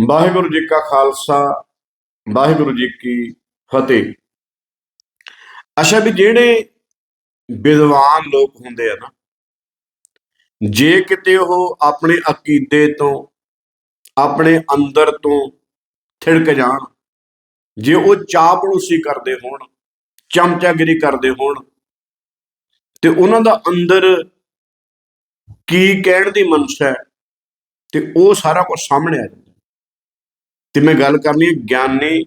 ਵਾਹਿਗੁਰੂ ਜੀ ਕਾ ਖਾਲਸਾ, ਵਾਹਿਗੁਰੂ ਜੀ ਕੀ ਫਤਿਹ। ਅੱਛਾ ਵੀ ਜਿਹੜੇ ਵਿਦਵਾਨ ਲੋਕ ਹੁੰਦੇ ਆ ਨਾ, ਜੇ ਕਿਤੇ ਉਹ ਆਪਣੇ ਅਕੀਦੇ ਤੋਂ, ਆਪਣੇ ਅੰਦਰ ਤੋਂ ਥਿੜਕ ਜਾਣ, ਜੇ ਉਹ ਚਾਪੜੂਸੀ ਕਰਦੇ ਹੋਣ, ਚਮਚਾਗਿਰੀ ਕਰਦੇ ਹੋਣ, ਤੇ ਉਹਨਾਂ ਦਾ ਅੰਦਰ ਕੀ ਕਹਿਣ ਦੀ ਮਨਸ਼ਾ ਹੈ, ਤੇ ਉਹ ਸਾਰਾ ਕੁਝ ਸਾਹਮਣੇ ਆ ਜਾਂਦਾ ਤੇ ਮੈਂ ਗੱਲ ਕਰਨੀ ਹੈ ਗਿਆਨੀ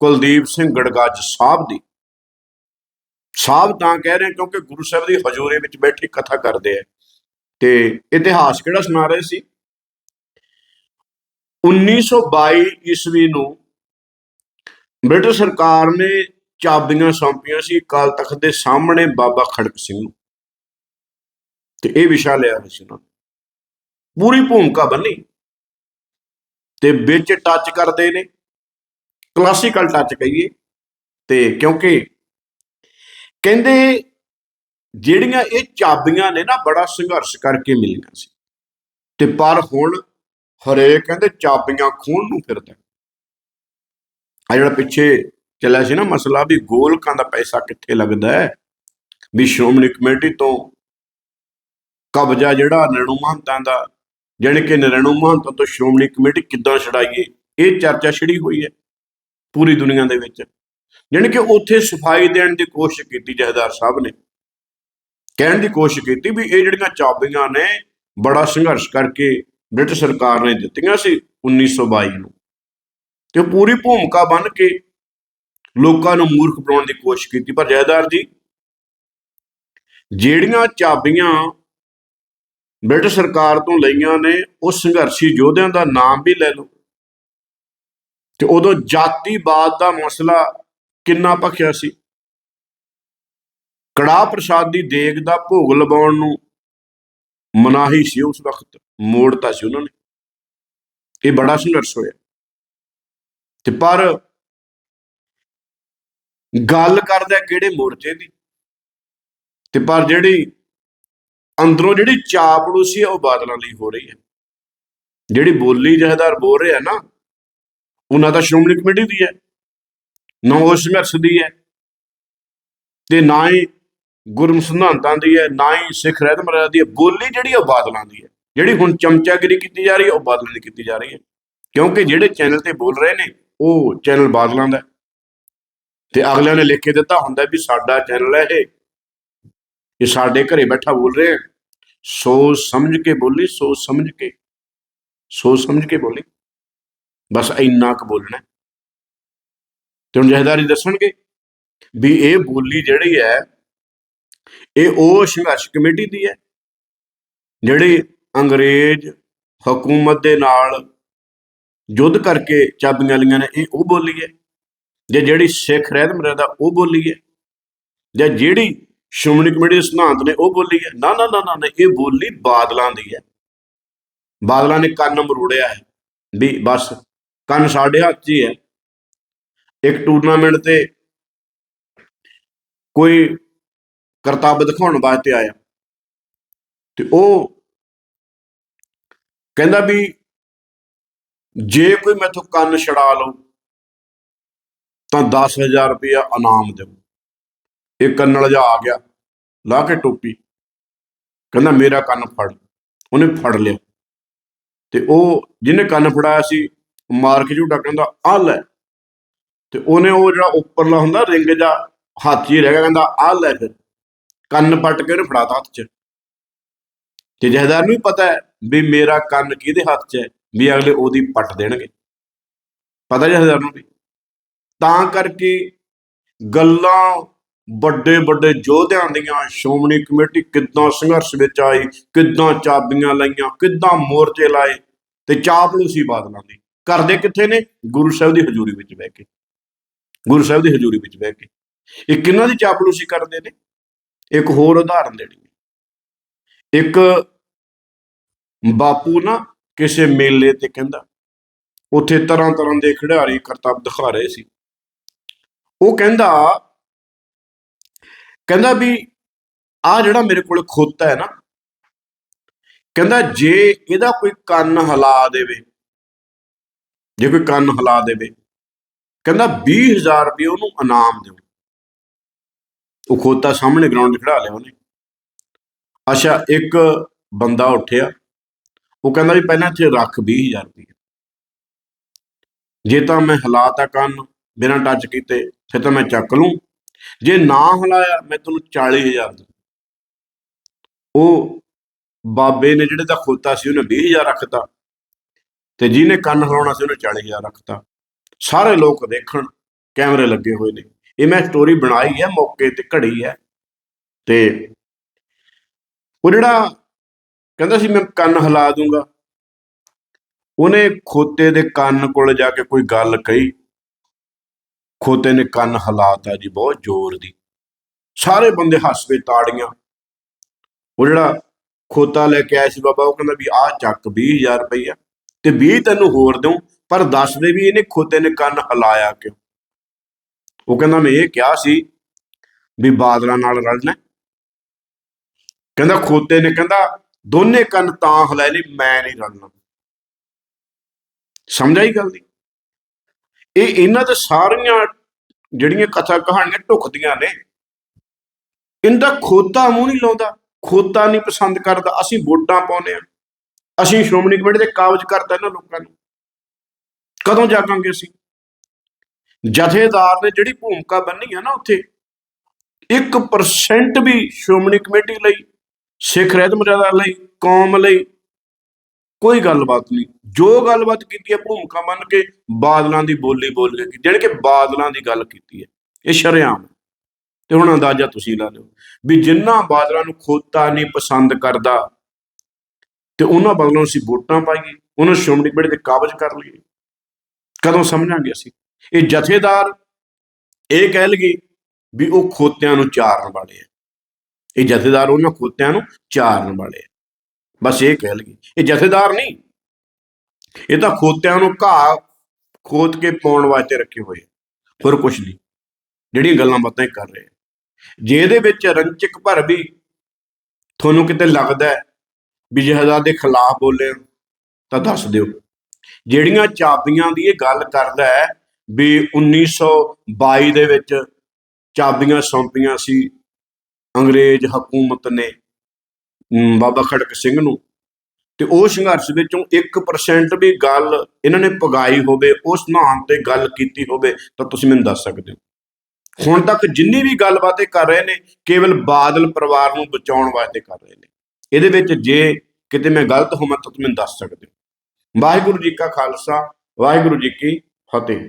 ਕੁਲਦੀਪ ਸਿੰਘ ਗੜਗੱਜ ਸਾਹਿਬ ਦੀ। ਸਾਹਿਬ ਤਾਂ ਕਹਿ ਰਹੇ ਕਿਉਂਕਿ ਗੁਰੂ ਸਾਹਿਬ ਦੀ ਹਜ਼ੂਰੀ ਵਿੱਚ ਬੈਠੇ ਕਥਾ ਕਰਦੇ ਆ। ਤੇ ਇਤਿਹਾਸ ਕਿਹੜਾ ਸੁਣਾ ਰਹੇ ਸੀ? 1922 ਈਸਵੀ ਨੂੰ ਬ੍ਰਿਟਿਸ਼ ਸਰਕਾਰ ਨੇ ਚਾਬੀਆਂ ਸੌਂਪੀਆਂ ਸੀ ਅਕਾਲ ਤਖਤ ਦੇ ਸਾਹਮਣੇ ਬਾਬਾ ਖੜਕ ਸਿੰਘ ਨੂੰ। ਤੇ ਇਹ ਵਿਸ਼ਾ ਲਿਆ ਹੋਇਆ ਸੀ ਉਹਨਾਂ ਨੇ। ਪੂਰੀ ਭੂਮਿਕਾ ਬੰਨੀ। ਤੇ ਵਿੱਚ ਟੱਚ ਕਰਦੇ ਨੇ। ਕਲਾਸੀਕਲ ਟੱਚ ਕਹੀਏ। ਤੇ ਕਿਉਂਕਿ ਕਹਿੰਦੇ ਜਿਹੜੀਆਂ ਇਹ ਚਾਬੀਆਂ ਨੇ ਨਾ, ਬੜਾ ਸੰਘਰਸ਼ ਕਰਕੇ ਮਿਲੀਆਂ ਸੀ। ਤੇ ਪਰ ਹੁਣ ਹਰੇਕ ਕਹਿੰਦੇ ਚਾਬੀਆਂ ਖੋਣ ਨੂੰ ਫਿਰਦਾ ਆ ਜਿਹੜਾ ਪਿੱਛੇ ਚੱਲਿਆ ਸੀ ਨਾ ਮਸਲਾ ਵੀ ਗੋਲਕਾਂ ਦਾ ਪੈਸਾ ਕਿੱਥੇ ਲੱਗਦਾ ਹੈ। ਵੀ ਸ਼੍ਰੋਮਣੀ ਕਮੇਟੀ ਤੋਂ ਕਬਜ਼ਾ ਜਿਹੜਾ ਨਣੂ ਮਹੰਤਾਂ ਦਾ ਜਾਣੀ ਕਿ ਨਰੈਣੂ ਮਹੰਤ ਤੋਂ ਸ਼੍ਰੋਮਣੀ ਕਮੇਟੀ ਕਿੱਦਾਂ ਛਡਾਈਏ ਇਹ ਚਰਚਾ ਛਿੜੀ ਹੋਈ ਹੈ ਪੂਰੀ ਦੁਨੀਆ ਦੇ ਵਿੱਚ। ਜਾਣੀ ਕਿ ਉੱਥੇ ਸਫ਼ਾਈ ਦੇਣ ਦੀ ਕੋਸ਼ਿਸ਼ ਕੀਤੀ ਜਹਦਾਰ ਸਾਹਿਬ ਨੇ। ਕਹਿਣ ਦੀ ਕੋਸ਼ਿਸ਼ ਕੀਤੀ ਵੀ ਇਹ ਜਿਹੜੀਆਂ ਚਾਬੀਆਂ ਨੇ, ਬੜਾ ਸੰਘਰਸ਼ ਕਰਕੇ ਬ੍ਰਿਟਿਸ਼ ਸਰਕਾਰ ਨੇ ਦਿੱਤੀਆਂ ਸੀ 1922 ਨੂੰ। ਤੇ ਪੂਰੀ ਭੂਮਿਕਾ ਬਣ ਕੇ ਲੋਕਾਂ ਨੂੰ ਮੂਰਖ ਬਣਾਉਣ ਦੀ ਕੋਸ਼ਿਸ਼ ਕੀਤੀ। ਪਰ ਜਹਦਾਰ ਜੀ, ਜਿਹੜੀਆਂ ਚਾਬੀਆਂ ਬ੍ਰਿਟਿਸ਼ ਸਰਕਾਰ ਤੋਂ ਲਈਆਂ ਨੇ ਉਹ ਸੰਘਰਸ਼ੀ ਯੋਧਿਆਂ ਦਾ ਨਾਮ ਵੀ ਲੈ ਲਓ। ਤੇ ਉਦੋਂ ਜਾਤੀਵਾਦ ਦਾ ਮਸਲਾ ਕਿੰਨਾ ਭਖਿਆ ਸੀ? ਕੜਾ ਪ੍ਰਸ਼ਾਦ ਦੀ ਦੇਗ ਦਾ ਭੋਗ ਲਵਾਉਣ ਨੂੰ ਮਨਾਹੀ ਸੀ ਉਸ ਵਕਤ, ਮੋੜਤਾ ਸੀ ਉਹਨਾਂ ਨੇ। ਇਹ ਬੜਾ ਸੰਘਰਸ਼ ਹੋਇਆ। ਤੇ ਪਰ ਗੱਲ ਕਰਦਾ ਕਿਹੜੇ ਮੋਰਚੇ ਦੀ? ਤੇ ਪਰ ਜਿਹੜੀ ਅੰਦਰੋਂ ਜਿਹੜੀ ਚਾਪੜੂ ਸੀ ਉਹ ਬਾਦਲਾਂ ਲਈ ਹੋ ਰਹੀ ਹੈ। ਜਿਹੜੀ ਬੋਲੀ ਜਹਦਾਰ ਬੋਲ ਰਿਹਾ ਨਾ ਉਹਨਾਂ ਦਾ ਸ਼੍ਰੋਮਣੀ ਕਮੇਟੀ ਦੀ ਹੈ, ਨਾ ਉਹ ਸੰਘਰਸ਼ ਦੀ ਹੈ ਤੇ ਨਾ ਹੀ ਗੁਰਮ ਸਿਧਾਂਤਾਂ ਦੀ ਹੈ, ਨਾ ਹੀ ਸਿੱਖ ਰਹਿਤ ਮਰਿਆਦਾ ਦੀ ਹੈ। ਬੋਲੀ ਜਿਹੜੀ ਉਹ ਬਾਦਲਾਂ ਦੀ ਹੈ। ਜਿਹੜੀ ਹੁਣ ਚਮਚਾਗਿਰੀ ਕੀਤੀ ਜਾ ਰਹੀ ਹੈ, ਉਹ ਬਾਦਲਾਂ ਦੀ ਕੀਤੀ ਜਾ ਰਹੀ ਹੈ। ਕਿਉਂਕਿ ਜਿਹੜੇ ਚੈਨਲ ਤੇ ਬੋਲ ਰਹੇ ਨੇ, ਉਹ ਚੈਨਲ ਬਾਦਲਾਂ ਦਾ ਤੇ ਅਗਲਿਆਂ ਨੇ ਲਿਖ ਕੇ ਦਿੱਤਾ ਹੁੰਦਾ ਵੀ ਸਾਡਾ ਚੈਨਲ ਹੈ ਇਹ। ਇਹ ਸਾਡੇ ਘਰੇ ਬੈਠਾ ਬੋਲ ਰਹੇ ਹੈ। ਸੋਚ ਸਮਝ ਕੇ ਬੋਲੀ ਸੋਚ ਸਮਝ ਕੇ। ਸੋਚ ਸਮਝ ਕੇ ਬੋਲੀ। ਬਸ ਇੰਨਾ ਕੁ ਬੋਲਣਾ ਤੇ ਹੁਣ ਜਹਦਾਰੀ ਦੱਸਣਗੇ ਵੀ ਇਹ ਬੋਲੀ ਜਿਹੜੀ ਹੈ, ਇਹ ਉਹ ਸੰਘਰਸ਼ ਕਮੇਟੀ ਦੀ ਹੈ, ਜਿਹੜੀ ਅੰਗਰੇਜ਼ ਹਕੂਮਤ ਦੇ ਨਾਲ ਯੁੱਧ ਕਰਕੇ ਚਾਬੀਆਂ ਲਈਆਂ ਨੇ, ਇਹ ਉਹ ਬੋਲੀ ਹੈ। ਜਾਂ ਜਿਹੜੀ ਸਿੱਖ ਰਹਿਤ ਮਰਦਾ ਉਹ ਬੋਲੀ ਹੈ। ਜਾਂ ਜਿਹੜੀ ਸ਼੍ਰੋਮਣੀ ਕਮੇਟੀ ਦੇ ਸਿਧਾਂਤ ਨੇ ਉਹ ਬੋਲੀ ਹੈ। ਨਾ ਨਾ ਨਾ ਨਾ ਇਹ ਬੋਲੀ ਬਾਦਲਾਂ ਦੀ ਹੈ। ਬਾਦਲਾਂ ਨੇ ਕੰਨ ਮਰੋੜਿਆ ਹੈ ਵੀ ਬਸ ਕੰਨ ਸਾਡੇ ਹੱਥ 'ਚ ਹੀ ਹੈ। ਇੱਕ ਟੂਰਨਾਮੈਂਟ ਤੇ ਕੋਈ ਕਰਤੱਵ ਦਿਖਾਉਣ ਵਾਸਤੇ ਆਇਆ। ਤੇ ਉਹ ਕਹਿੰਦਾ ਵੀ ਜੇ ਕੋਈ ਮੈਥੋਂ ਕੰਨ ਛੜਾ ਲਓ ਤਾਂ 10000 ਰੁਪਇਆ ਇਨਾਮ ਦਿਓ ਇਹ ਕੰਨਲ ਜਾ ਆ ਗਿਆ, ਲਾ ਕੇ ਟੋਪੀ। ਕਹਿੰਦਾ, ਮੇਰਾ ਕੰਨ ਫੜ ਉਹਨੇ ਫੜ ਲਿਆ। ਤੇ ਉਹ ਜਿਹਨੇ ਕੰਨ ਫੜਾਇਆ ਸੀ, ਮਾਰ ਕੇ ਝੂਟਾ ਕਹਿੰਦਾ, ਆ ਲੈ। ਤੇ ਉਹਨੇ ਉਹ ਜਿਹੜਾ ਉੱਪਰਲਾ ਹੁੰਦਾ, ਰਿੰਗ ਜਾ ਹੱਥ 'ਚ ਰਹਿ ਗਿਆ, ਕਹਿੰਦਾ, ਆ ਲੈ ਫਿਰ। ਕੰਨ ਪੱਟ ਕੇ ਉਹਨੇ ਫੜਾਤਾ ਹੱਥ 'ਚ। ਤੇ ਜਹਦਾਰ ਨੂੰ ਵੀ ਪਤਾ ਹੈ ਵੀ ਮੇਰਾ ਕੰਨ ਕਿਹਦੇ ਹੱਥ 'ਚ ਹੈ, ਵੀ ਅਗਲੇ ਉਹਦੀ ਪੱਟ ਦੇਣਗੇ। ਪਤਾ ਜਹਦਾਰ ਨੂੰ ਵੀ। ਤਾਂ ਕਰਕੇ ਗੱਲਾਂ ਵੱਡੇ ਵੱਡੇ ਯੋਧਿਆਂ ਦੀਆਂ ਸ਼੍ਰੋਮਣੀ ਕਮੇਟੀ ਕਿੱਦਾਂ ਸੰਘਰਸ਼ ਵਿੱਚ ਆਈ, ਕਿੱਦਾਂ ਚਾਬੀਆਂ ਲਾਈਆਂ, ਕਿੱਦਾਂ ਮੋਰਚੇ ਲਾਏ ਤੇ ਚਾਪਲੂਸੀ ਬਾਦਲਾਂ ਦੀ। ਕਰਦੇ ਕਿੱਥੇ ਨੇ? ਗੁਰੂ ਸਾਹਿਬ ਦੀ ਹਜ਼ੂਰੀ ਵਿੱਚ ਬਹਿ ਕੇ। ਗੁਰੂ ਸਾਹਿਬ ਦੀ ਹਜ਼ੂਰੀ ਵਿੱਚ ਬਹਿ ਕੇ। ਇਹ ਕਿੰਨਾਂ ਦੀ ਚਾਪਲੂਸੀ ਕਰਦੇ ਨੇ? ਇੱਕ ਹੋਰ ਉਦਾਹਰਨ ਦੇਣੀ ਹੈ। ਇੱਕ ਬਾਪੂ ਨਾ ਕਿਸੇ ਮੇਲੇ ਤੇ ਕਹਿੰਦਾ, ਉੱਥੇ ਤਰ੍ਹਾਂ ਤਰ੍ਹਾਂ ਦੇ ਖਿਡਾਰੀ ਕਰਤੱਵ ਦਿਖਾ ਰਹੇ ਸੀ। ਉਹ ਕਹਿੰਦਾ ਕਹਿੰਦਾ ਵੀ ਆ ਜਿਹੜਾ ਮੇਰੇ ਕੋਲ ਖੋਤਾ ਹੈ ਨਾ, ਕਹਿੰਦਾ ਜੇ ਇਹਦਾ ਕੋਈ ਕੰਨ ਹਿਲਾ ਦੇਵੇ, ਜੇ ਕੋਈ ਕੰਨ ਹਿਲਾ ਦੇਵੇ, ਕਹਿੰਦਾ 20000 ਰੁਪਏ ਉਹਨੂੰ ਇਨਾਮ ਦਿਓ। ਉਹ ਖੋਤਾ ਸਾਹਮਣੇ ਗਰਾਊਂਡ 'ਚ ਖੜਾ ਲਿਆ ਉਹਨੇ। ਅੱਛਾ, ਇੱਕ ਬੰਦਾ ਉੱਠਿਆ, ਉਹ ਕਹਿੰਦਾ ਵੀ ਪਹਿਲਾਂ ਇੱਥੇ ਰੱਖ 20000 ਰੁਪਏ। ਜੇ ਤਾਂ ਮੈਂ ਹਿਲਾਤਾ ਕੰਨ, ਬਿਨਾਂ ਟੱਚ ਕੀਤੇ, ਫਿਰ ਤਾਂ ਮੈਂ ਚੱਕ ਲੂੰ। ਜੇ ਨਾ ਹਿਲਾਇਆ, ਮੈਂ ਤੈਨੂੰ 40000 ਦੂੰ ਉਹ ਬਾਬੇ ਨੇ ਜਿਹੜੇ ਦਾ ਖੋਤਾ ਸੀ, ਉਹਨੇ 20000 ਰੱਖਤਾ। ਤੇ ਜਿਹਨੇ ਕੰਨ ਹਿਲਾਉਣਾ ਸੀ, ਉਹਨੇ 40000 ਰੱਖਤਾ। ਸਾਰੇ ਲੋਕ ਦੇਖਣ ਕੈਮਰੇ ਲੱਗੇ ਹੋਏ ਨੇ। ਇਹ ਮੈਂ ਸਟੋਰੀ ਬਣਾਈ ਹੈ, ਮੌਕੇ ਤੇ ਘੜੀ ਹੈ। ਤੇ ਉਹ ਜਿਹੜਾ ਕਹਿੰਦਾ ਸੀ, ਮੈਂ ਕੰਨ ਹਿਲਾ ਦੂੰਗਾ। ਉਹਨੇ ਖੋਤੇ ਦੇ ਕੰਨ ਕੋਲ ਜਾ ਕੇ ਕੋਈ ਗੱਲ ਕਹੀ। ਖੋਤੇ ਨੇ ਕੰਨ ਹਿਲਾਤਾ ਜੀ, ਬਹੁਤ ਜ਼ੋਰ ਦੀ। ਸਾਰੇ ਬੰਦੇ ਹੱਸ ਪਏ ਤਾੜੀਆਂ। ਉਹ ਜਿਹੜਾ ਖੋਤਾ ਲੈ ਕੇ ਆਇਆ ਸੀ ਬਾਬਾ, ਉਹ ਕਹਿੰਦਾ ਵੀ ਆਹ ਚੱਕ 20000 ਰੁਪਈਆ ਤੇ 20 ਤੈਨੂੰ ਹੋਰ ਦਊਂ, ਪਰ ਦੱਸ ਦੇ ਵੀ ਇਹਨੇ ਖੋਤੇ ਨੇ ਕੰਨ ਹਿਲਾਇਆ ਕਿਉਂ? ਉਹ ਕਹਿੰਦਾ ਮੈਂ ਇਹ ਕਿਹਾ ਸੀ ਵੀ ਬਾਦਲਾਂ ਨਾਲ ਰਲਣਾ ਹੈ। ਕਹਿੰਦਾ ਖੋਤੇ ਨੇ ਕਹਿੰਦਾ ਦੋਨੇ ਕੰਨ ਤਾਂ ਹਿਲਾਏ ਨਹੀਂ ਮੈਂ ਨਹੀਂ ਰਲਣਾ। ਸਮਝ ਆਈ ਗੱਲ ਦੀ? ਇਹ ਇਹਨਾਂ ਦੇ ਸਾਰੀਆਂ ਜਿਹੜੀਆਂ ਕਥਾ ਕਹਾਣੀਆਂ ਢੁਕਦੀਆਂ ਨੇ, ਇਹਦਾ ਖੋਤਾ ਮੂੰਹ ਨਹੀਂ ਲਾਉਂਦਾ, ਖੋਤਾ ਨਹੀਂ ਪਸੰਦ ਕਰਦਾ, ਅਸੀਂ ਵੋਟਾਂ ਪਾਉਨੇ ਆ ਅਸੀਂ ਸ਼੍ਰੋਮਣੀ ਕਮੇਟੀ ਦੇ ਕਾਬਜ ਕਰਦਾ ਇਹਨਾਂ ਲੋਕਾਂ ਨੂੰ। ਕਦੋਂ ਜਾਗਾਂਗੇ ਅਸੀਂ? ਜਥੇਦਾਰ ਨੇ ਜਿਹੜੀ ਭੂਮਿਕਾ ਬੰਨੀ ਆ ਨਾ ਉੱਥੇ 1% ਵੀ ਸ਼੍ਰੋਮਣੀ ਕਮੇਟੀ ਲਈ, ਸਿੱਖ ਰਹਿਤ ਮਰਿਆਦਾ ਲਈ, ਕੌਮ ਲਈ ਕੋਈ ਗੱਲਬਾਤ ਨਹੀਂ। ਜੋ ਗੱਲਬਾਤ ਕੀਤੀ ਹੈ ਭੂਮਿਕਾ ਮੰਨ ਕੇ ਬਾਦਲਾਂ ਦੀ ਬੋਲੀ ਬੋਲ ਕੇ ਕੀਤੀ, ਜਾਣੀ ਕਿ ਬਾਦਲਾਂ ਦੀ ਗੱਲ ਕੀਤੀ ਹੈ। ਇਹ ਸ਼ਰੇਆਮ ਹੈ। ਤੇ ਹੁਣ ਅੰਦਾਜ਼ਾ ਤੁਸੀਂ ਲਾ ਲਿਓ ਵੀ ਜਿੰਨਾ ਬਾਦਲਾਂ ਨੂੰ ਖੋਤਾ ਨਹੀਂ ਪਸੰਦ ਕਰਦਾ ਤੇ ਉਹਨਾਂ ਬਾਦਲਾਂ ਨੂੰ ਅਸੀਂ ਵੋਟਾਂ ਪਾਈਏ ਉਹਨਾਂ ਨੂੰ ਸ਼੍ਰੋਮਣੀ ਕਮੇਟੀ ਦੇ ਕਾਬਜ ਕਰ ਲਈਏ। ਕਦੋਂ ਸਮਝਾਂਗੇ ਅਸੀਂ? ਇਹ ਜਥੇਦਾਰ ਇਹ ਕਹਿ ਲਗੇ ਵੀ ਉਹ ਖੋਤਿਆਂ ਨੂੰ ਚਾਰਨ ਵਾਲੇ ਆ ਇਹ ਜਥੇਦਾਰ ਉਹਨਾਂ ਖੋਤਿਆਂ ਨੂੰ ਚਾਰਨ ਵਾਲੇ ਆ ਬਸ ਇਹ ਕਹਿ ਲਗੇ ਇਹ ਜਥੇਦਾਰ ਨਹੀਂ ਇਹ ਤਾਂ ਖੋਤਿਆਂ ਨੂੰ ਘਾਹ ਖੋਤ ਕੇ ਪਾਉਣ ਵਾਸਤੇ ਰੱਖੇ ਹੋਏ ਹੋਰ ਕੁਝ ਨਹੀਂ। ਜਿਹੜੀਆਂ ਗੱਲਾਂ ਬਾਤਾਂ ਕਰ ਰਹੇ ਜੇ ਇਹਦੇ ਵਿੱਚ ਰੰਚਕ ਭਰ ਵੀ ਤੁਹਾਨੂੰ ਕਿਤੇ ਲੱਗਦਾ ਹੈ ਵੀ ਜਹਦਾਰ ਦੇ ਖਿਲਾਫ ਬੋਲੇ ਤਾਂ ਦੱਸ ਦਿਓ। ਜਿਹੜੀਆਂ ਚਾਬੀਆਂ ਦੀ ਇਹ ਗੱਲ ਕਰਦਾ ਹੈ ਵੀ 1922 ਦੇ ਵਿੱਚ ਚਾਬੀਆਂ ਸੌਂਪੀਆਂ ਸੀ ਅੰਗਰੇਜ਼ ਹਕੂਮਤ ਨੇ ਬਾਬਾ ਖੜਕ ਸਿੰਘ ਨੂੰ ਤੇ ਉਹ ਸੰਘਰਸ਼ ਵਿੱਚੋਂ 1% ਵੀ ਗੱਲ ਇਹਨਾਂ ਨੇ ਪਗਾਈ ਹੋਵੇ, ਉਸ ਨਾਮ ਤੇ ਗੱਲ ਕੀਤੀ ਹੋਵੇ, ਤਾਂ ਤੁਸੀਂ ਮੈਨੂੰ ਦੱਸ ਸਕਦੇ ਹੋ। ਹੁਣ ਤੱਕ ਜਿੰਨੀ ਵੀ ਗੱਲਬਾਤ ਇਹ ਕਰ ਰਹੇ ਨੇ, ਕੇਵਲ ਬਾਦਲ ਪਰਿਵਾਰ ਨੂੰ ਬਚਾਉਣ ਵਾਸਤੇ ਕਰ ਰਹੇ ਨੇ। ਇਹਦੇ ਵਿੱਚ ਜੇ ਕਿਤੇ ਮੈਂ ਗਲਤ ਹੋਵਾਂ ਤਾਂ ਤੁਸੀਂ ਮੈਨੂੰ ਦੱਸ ਸਕਦੇ ਹੋ। ਵਾਹਿਗੁਰੂ ਜੀ ਕਾ ਖਾਲਸਾ, ਵਾਹਿਗੁਰੂ ਜੀ ਕੀ ਫਤਿਹ।